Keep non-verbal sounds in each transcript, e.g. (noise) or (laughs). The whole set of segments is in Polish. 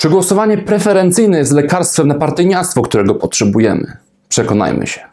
Czy głosowanie preferencyjne jest lekarstwem na partyjniactwo, którego potrzebujemy? Przekonajmy się.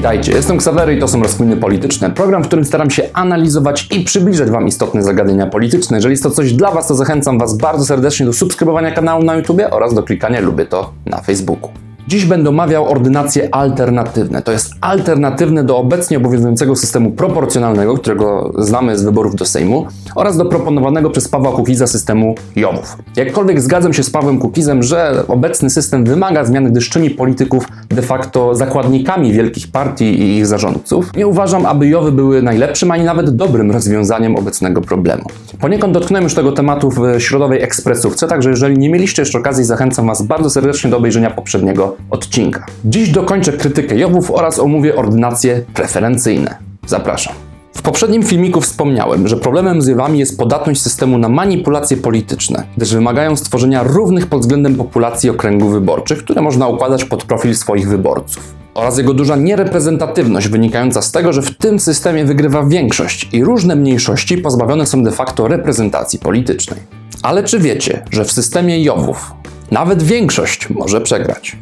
Witajcie, jestem Ksawery i to są Rozkminy Polityczne, program, w którym staram się analizować i przybliżać Wam istotne zagadnienia polityczne. Jeżeli jest to coś dla Was, to zachęcam Was bardzo serdecznie do subskrybowania kanału na YouTube oraz do klikania lubię to na Facebooku. Dziś będę omawiał ordynacje alternatywne. To jest alternatywne do obecnie obowiązującego systemu proporcjonalnego, którego znamy z wyborów do Sejmu, oraz do proponowanego przez Pawła Kukiza systemu JOW-ów. Jakkolwiek zgadzam się z Pawłem Kukizem, że obecny system wymaga zmian, gdyż czyni polityków de facto zakładnikami wielkich partii i ich zarządców, nie uważam, aby JOW-y były najlepszym, ani nawet dobrym rozwiązaniem obecnego problemu. Poniekąd dotknąłem już tego tematu w środowej ekspresówce, także jeżeli nie mieliście jeszcze okazji, zachęcam Was bardzo serdecznie do obejrzenia poprzedniego odcinka. Dziś dokończę krytykę JOW-ów oraz omówię ordynacje preferencyjne. Zapraszam. W poprzednim filmiku wspomniałem, że problemem z JOW-ami jest podatność systemu na manipulacje polityczne, gdyż wymagają stworzenia równych pod względem populacji okręgów wyborczych, które można układać pod profil swoich wyborców. Oraz jego duża niereprezentatywność wynikająca z tego, że w tym systemie wygrywa większość i różne mniejszości pozbawione są de facto reprezentacji politycznej. Ale czy wiecie, że w systemie JOW-ów nawet większość może przegrać?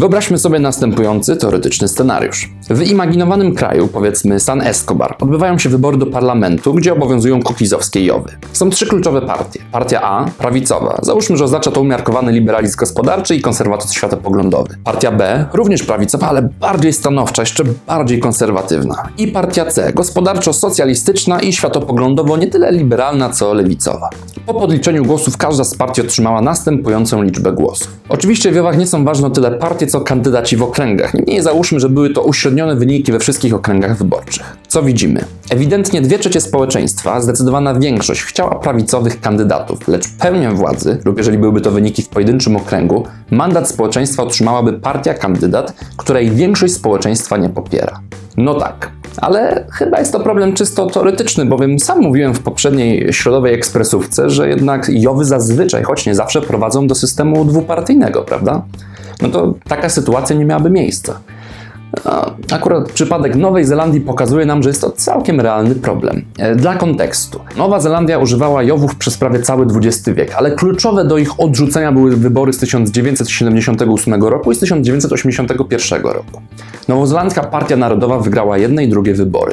Wyobraźmy sobie następujący teoretyczny scenariusz. W imaginowanym kraju, powiedzmy San Escobar, odbywają się wybory do parlamentu, gdzie obowiązują kukizowskie jowy. Są trzy kluczowe partie. Partia A, prawicowa. Załóżmy, że oznacza to umiarkowany liberalizm gospodarczy i konserwatyzm światopoglądowy. Partia B, również prawicowa, ale bardziej stanowcza, jeszcze bardziej konserwatywna. I partia C, gospodarczo-socjalistyczna i światopoglądowo nie tyle liberalna, co lewicowa. Po podliczeniu głosów każda z partii otrzymała następującą liczbę głosów. Oczywiście w Jowach nie są ważne tyle partie, co kandydaci w okręgach. Niemniej załóżmy, że były to uśrednione wyniki we wszystkich okręgach wyborczych. Co widzimy? Ewidentnie dwie trzecie społeczeństwa, zdecydowana większość chciała prawicowych kandydatów, lecz pełnię władzy, lub jeżeli byłyby to wyniki w pojedynczym okręgu, mandat społeczeństwa otrzymałaby partia kandydat, której większość społeczeństwa nie popiera. No tak, ale chyba jest to problem czysto teoretyczny, bowiem sam mówiłem w poprzedniej środowej ekspresówce, że jednak Jowy zazwyczaj, choć nie zawsze, prowadzą do systemu dwupartyjnego, prawda? No to taka sytuacja nie miałaby miejsca. Akurat przypadek Nowej Zelandii pokazuje nam, że jest to całkiem realny problem. E, Dla kontekstu. Nowa Zelandia używała Jowów przez prawie cały XX wiek, ale kluczowe do ich odrzucenia były wybory z 1978 roku i z 1981 roku. Nowozelandzka Partia Narodowa wygrała jedne i drugie wybory.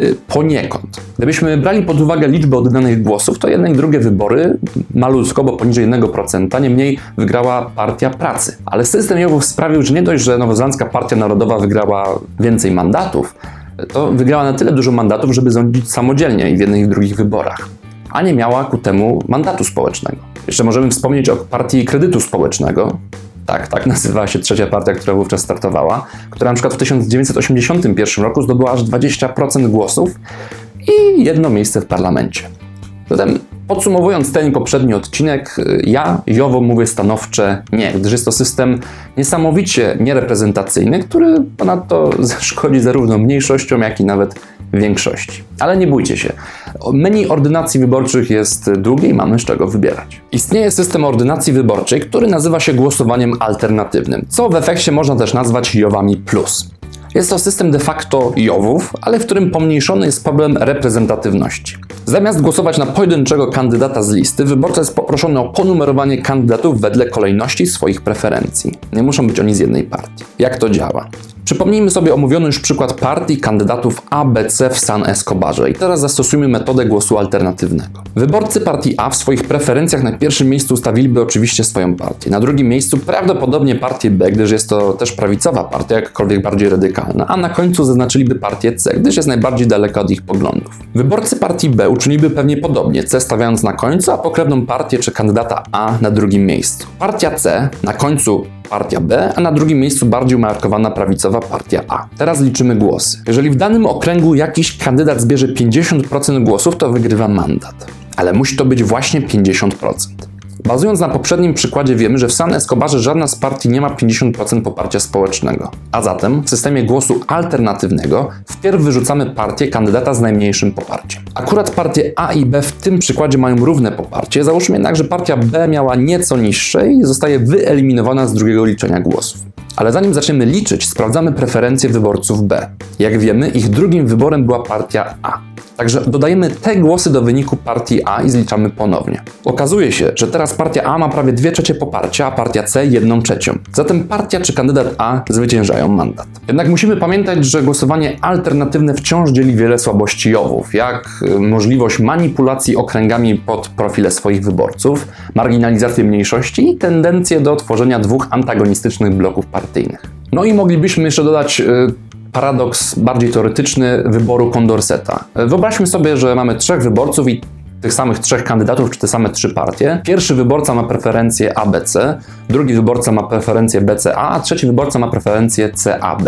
Y, Poniekąd. Gdybyśmy brali pod uwagę liczbę oddanych głosów, to jedne i drugie wybory, malutko, bo poniżej 1%, niemniej wygrała Partia Pracy. Ale system Jowów sprawił, że nie dość, że Nowozelandzka Partia Narodowa wygrała więcej mandatów, to wygrała na tyle dużo mandatów, żeby rządzić samodzielnie i w jednych i w drugich wyborach. A nie miała ku temu mandatu społecznego. Jeszcze możemy wspomnieć o Partii Kredytu Społecznego, tak, tak nazywała się trzecia partia, która wówczas startowała, która na przykład w 1981 roku zdobyła aż 20% głosów i jedno miejsce w parlamencie. Zatem podsumowując ten poprzedni odcinek, y, ja Jowo mówię stanowcze nie, gdyż jest to system niesamowicie niereprezentacyjny, który ponadto (laughs) szkodzi zarówno mniejszościom, jak i nawet większości. Ale nie bójcie się. Menu ordynacji wyborczych jest długie i mamy z czego wybierać. Istnieje system ordynacji wyborczej, który nazywa się głosowaniem alternatywnym, co w efekcie można też nazwać Jowami Plus. Jest to system de facto Jowów, ale w którym pomniejszony jest problem reprezentatywności. Zamiast głosować na pojedynczego kandydata z listy, wyborca jest poproszony o ponumerowanie kandydatów wedle kolejności swoich preferencji. Nie muszą być oni z jednej partii. Jak to działa? Przypomnijmy sobie omówiony już przykład partii kandydatów ABC w San Escobarze i teraz zastosujmy metodę głosu alternatywnego. Wyborcy partii A w swoich preferencjach na pierwszym miejscu ustawiliby oczywiście swoją partię, na drugim miejscu prawdopodobnie partię B, gdyż jest to też prawicowa partia, jakkolwiek bardziej radykalna, a na końcu zaznaczyliby partię C, gdyż jest najbardziej daleka od ich poglądów. Wyborcy partii B uczyniliby pewnie podobnie, C stawiając na końcu, a pokrewną partię czy kandydata A na drugim miejscu. Partia C na końcu partia B, a na drugim miejscu bardziej umiarkowana prawicowa partia A. Teraz liczymy głosy. Jeżeli w danym okręgu jakiś kandydat zbierze 50% głosów, to wygrywa mandat. Ale musi to być właśnie 50%. Bazując na poprzednim przykładzie wiemy, że w San Escobarze żadna z partii nie ma 50% poparcia społecznego. A zatem w systemie głosu alternatywnego wpierw wyrzucamy partię kandydata z najmniejszym poparciem. Akurat partie A i B w tym przykładzie mają równe poparcie, załóżmy jednak, że partia B miała nieco niższe i zostaje wyeliminowana z drugiego liczenia głosów. Ale zanim zaczniemy liczyć, sprawdzamy preferencje wyborców B. Jak wiemy, ich drugim wyborem była partia A. Także dodajemy te głosy do wyniku partii A i zliczamy ponownie. Okazuje się, że teraz partia A ma prawie 2 trzecie poparcia, a partia C 1 trzecią. Zatem partia czy kandydat A zwyciężają mandat. Jednak musimy pamiętać, że głosowanie alternatywne wciąż dzieli wiele słabości jowów, jak y, możliwość manipulacji okręgami pod profile swoich wyborców, marginalizację mniejszości i tendencję do tworzenia dwóch antagonistycznych bloków partyjnych. No i moglibyśmy jeszcze dodać y, paradoks bardziej teoretyczny wyboru Condorseta. Wyobraźmy sobie, że mamy trzech wyborców i tych samych trzech kandydatów, czy te same trzy partie. Pierwszy wyborca ma preferencję ABC, drugi wyborca ma preferencję BCA, a trzeci wyborca ma preferencję CAB.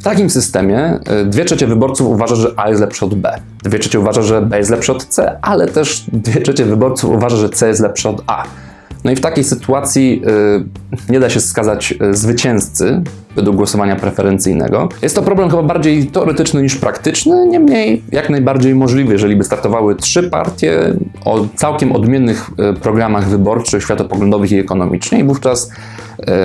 W takim systemie y, dwie trzecie wyborców uważa, że A jest lepszy od B, dwie trzecie uważa, że B jest lepszy od C, ale też dwie trzecie wyborców uważa, że C jest lepszy od A. No i w takiej sytuacji y, nie da się wskazać y, zwycięzcy według głosowania preferencyjnego. Jest to problem chyba bardziej teoretyczny niż praktyczny, niemniej jak najbardziej możliwy, jeżeli by startowały trzy partie o całkiem odmiennych y, programach wyborczych, światopoglądowych i ekonomicznych i wówczas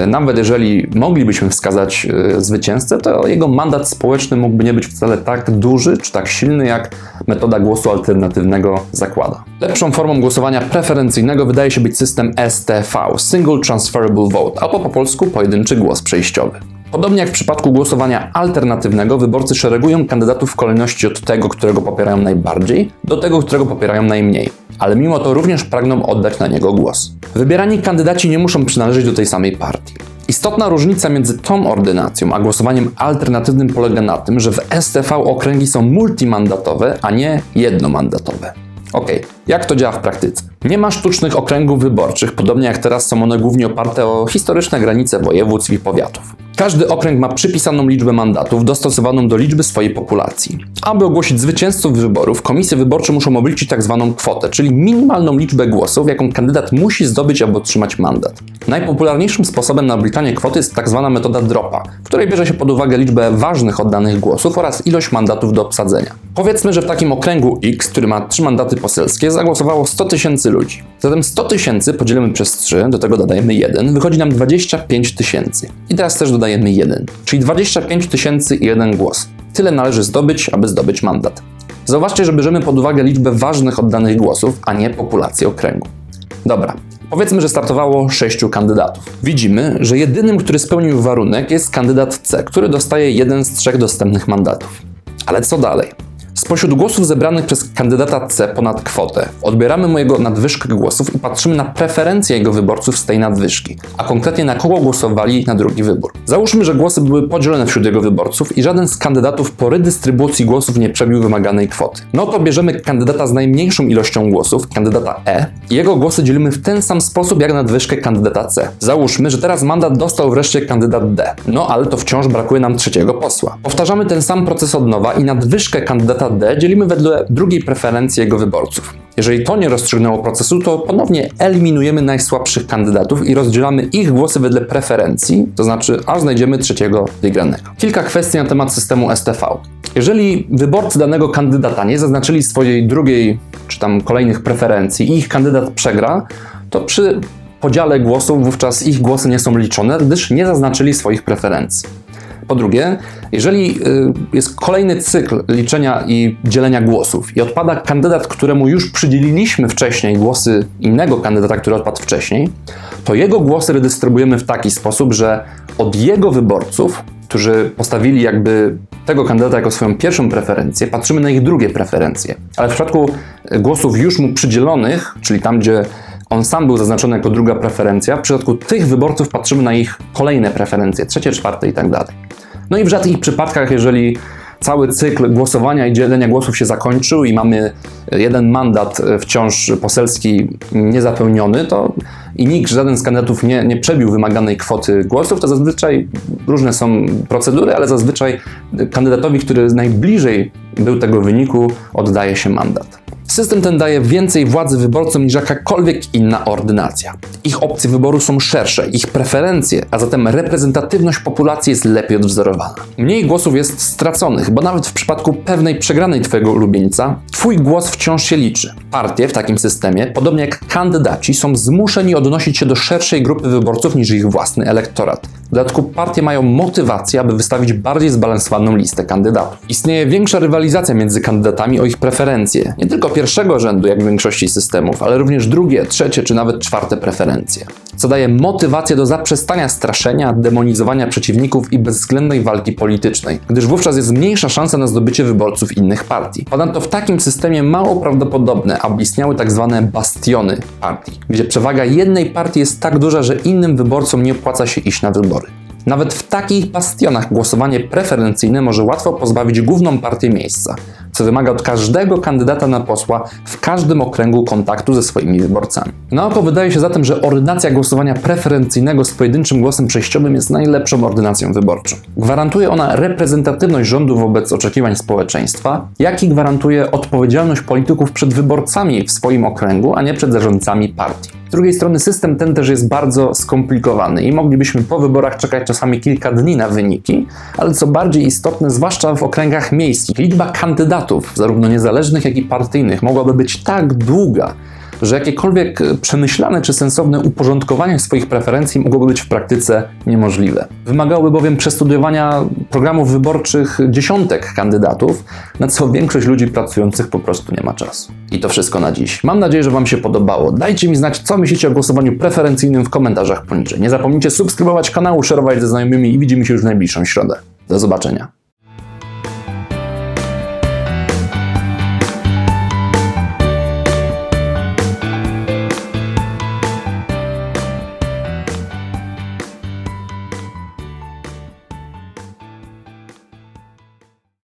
y, nawet jeżeli moglibyśmy wskazać y, zwycięzcę, to jego mandat społeczny mógłby nie być wcale tak duży czy tak silny, jak metoda głosu alternatywnego zakłada. Lepszą formą głosowania preferencyjnego wydaje się być system STV, Single Transferable Vote, albo po polsku pojedynczy głos przejściowy. Podobnie jak w przypadku głosowania alternatywnego, wyborcy szeregują kandydatów w kolejności od tego, którego popierają najbardziej, do tego, którego popierają najmniej. Ale mimo to również pragną oddać na niego głos. Wybierani kandydaci nie muszą przynależeć do tej samej partii. Istotna różnica między tą ordynacją a głosowaniem alternatywnym polega na tym, że w STV okręgi są multimandatowe, a nie jednomandatowe. Ok, jak to działa w praktyce? Nie ma sztucznych okręgów wyborczych, podobnie jak teraz są one głównie oparte o historyczne granice województw i powiatów. Każdy okręg ma przypisaną liczbę mandatów dostosowaną do liczby swojej populacji. Aby ogłosić zwycięzców wyborów, komisje wyborcze muszą obliczyć tak zwaną kwotę, czyli minimalną liczbę głosów, jaką kandydat musi zdobyć, aby otrzymać mandat. Najpopularniejszym sposobem na obliczanie kwoty jest tak zwana metoda dropa, w której bierze się pod uwagę liczbę ważnych oddanych głosów oraz ilość mandatów do obsadzenia. Powiedzmy, że w takim okręgu X, który ma trzy mandaty poselskie, zagłosowało 100 tysięcy ludzi. Zatem 100 tysięcy podzielimy przez 3, do tego dodajemy 1, wychodzi nam 25 tysięcy. I teraz też dodajemy 1, czyli 25 tysięcy i jeden głos. Tyle należy zdobyć, aby zdobyć mandat. Zauważcie, że bierzemy pod uwagę liczbę ważnych oddanych głosów, a nie populację okręgu. Dobra, Powiedzmy, że startowało sześciu kandydatów. Widzimy, że jedynym, który spełnił warunek jest kandydat C, który dostaje jeden z trzech dostępnych mandatów. Ale co dalej? Spośród głosów zebranych przez kandydata C ponad kwotę, odbieramy mu jego nadwyżkę głosów i patrzymy na preferencje jego wyborców z tej nadwyżki, a konkretnie na kogo głosowali na drugi wybór. Załóżmy, że głosy były podzielone wśród jego wyborców i żaden z kandydatów po redystrybucji głosów nie przebił wymaganej kwoty. No to bierzemy kandydata z najmniejszą ilością głosów, kandydata E, i jego głosy dzielimy w ten sam sposób jak nadwyżkę kandydata C. Załóżmy, że teraz mandat dostał wreszcie kandydat D. No ale to wciąż brakuje nam trzeciego posła. Powtarzamy ten sam proces od nowa i nadwyżkę kandydata D dzielimy wedle drugiej preferencji jego wyborców. Jeżeli to nie rozstrzygnęło procesu, to ponownie eliminujemy najsłabszych kandydatów i rozdzielamy ich głosy wedle preferencji, to znaczy aż znajdziemy trzeciego wygranego. Kilka kwestii na temat systemu STV. Jeżeli wyborcy danego kandydata nie zaznaczyli swojej drugiej czy tam kolejnych preferencji i ich kandydat przegra, to przy podziale głosów wówczas ich głosy nie są liczone, gdyż nie zaznaczyli swoich preferencji. Po drugie, jeżeli y, jest kolejny cykl liczenia i dzielenia głosów i odpada kandydat, któremu już przydzieliliśmy wcześniej głosy innego kandydata, który odpadł wcześniej, to jego głosy redystrybuujemy w taki sposób, że od jego wyborców, którzy postawili jakby tego kandydata jako swoją pierwszą preferencję, patrzymy na ich drugie preferencje. Ale w przypadku głosów już mu przydzielonych, czyli tam, gdzie on sam był zaznaczony jako druga preferencja, w przypadku tych wyborców patrzymy na ich kolejne preferencje, trzecie, czwarte i tak dalej. No i w rzadkich przypadkach, jeżeli cały cykl głosowania i dzielenia głosów się zakończył i mamy jeden mandat wciąż poselski niezapełniony, to i nikt, żaden z kandydatów nie, nie przebił wymaganej kwoty głosów, to zazwyczaj różne są procedury, ale zazwyczaj kandydatowi, który najbliżej był tego wyniku, oddaje się mandat. System ten daje więcej władzy wyborcom niż jakakolwiek inna ordynacja. Ich opcje wyboru są szersze, ich preferencje, a zatem reprezentatywność populacji jest lepiej odwzorowana. Mniej głosów jest straconych, bo nawet w przypadku pewnej przegranej Twojego ulubieńca, Twój głos wciąż się liczy. Partie w takim systemie, podobnie jak kandydaci, są zmuszeni odnosić się do szerszej grupy wyborców niż ich własny elektorat. W dodatku partie mają motywację, aby wystawić bardziej zbalansowaną listę kandydatów. Istnieje większa rywalizacja między kandydatami o ich preferencje. Nie tylko pierwszego rzędu, jak w większości systemów, ale również drugie, trzecie czy nawet czwarte preferencje. Co daje motywację do zaprzestania straszenia, demonizowania przeciwników i bezwzględnej walki politycznej, gdyż wówczas jest mniejsza szansa na zdobycie wyborców innych partii. Ponadto w takim systemie mało prawdopodobne, aby istniały tak zwane bastiony partii, gdzie przewaga jednej partii jest tak duża, że innym wyborcom nie opłaca się iść na wybory. Nawet w takich bastionach głosowanie preferencyjne może łatwo pozbawić główną partię miejsca, co wymaga od każdego kandydata na posła w każdym okręgu kontaktu ze swoimi wyborcami. Na oko wydaje się zatem, że ordynacja głosowania preferencyjnego z pojedynczym głosem przejściowym jest najlepszą ordynacją wyborczą. Gwarantuje ona reprezentatywność rządu wobec oczekiwań społeczeństwa, jak i gwarantuje odpowiedzialność polityków przed wyborcami w swoim okręgu, a nie przed zarządcami partii. Z drugiej strony system ten też jest bardzo skomplikowany i moglibyśmy po wyborach czekać czasami kilka dni na wyniki, ale co bardziej istotne, zwłaszcza w okręgach miejskich, liczba kandydatów, zarówno niezależnych, jak i partyjnych, mogłaby być tak długa, że jakiekolwiek przemyślane czy sensowne uporządkowanie swoich preferencji mogłoby być w praktyce niemożliwe. Wymagałoby bowiem przestudiowania programów wyborczych dziesiątek kandydatów, na co większość ludzi pracujących po prostu nie ma czasu. I to wszystko na dziś. Mam nadzieję, że Wam się podobało. Dajcie mi znać, co myślicie o głosowaniu preferencyjnym w komentarzach poniżej. Nie zapomnijcie subskrybować kanału, szerować ze znajomymi i widzimy się już w najbliższą środę. Do zobaczenia.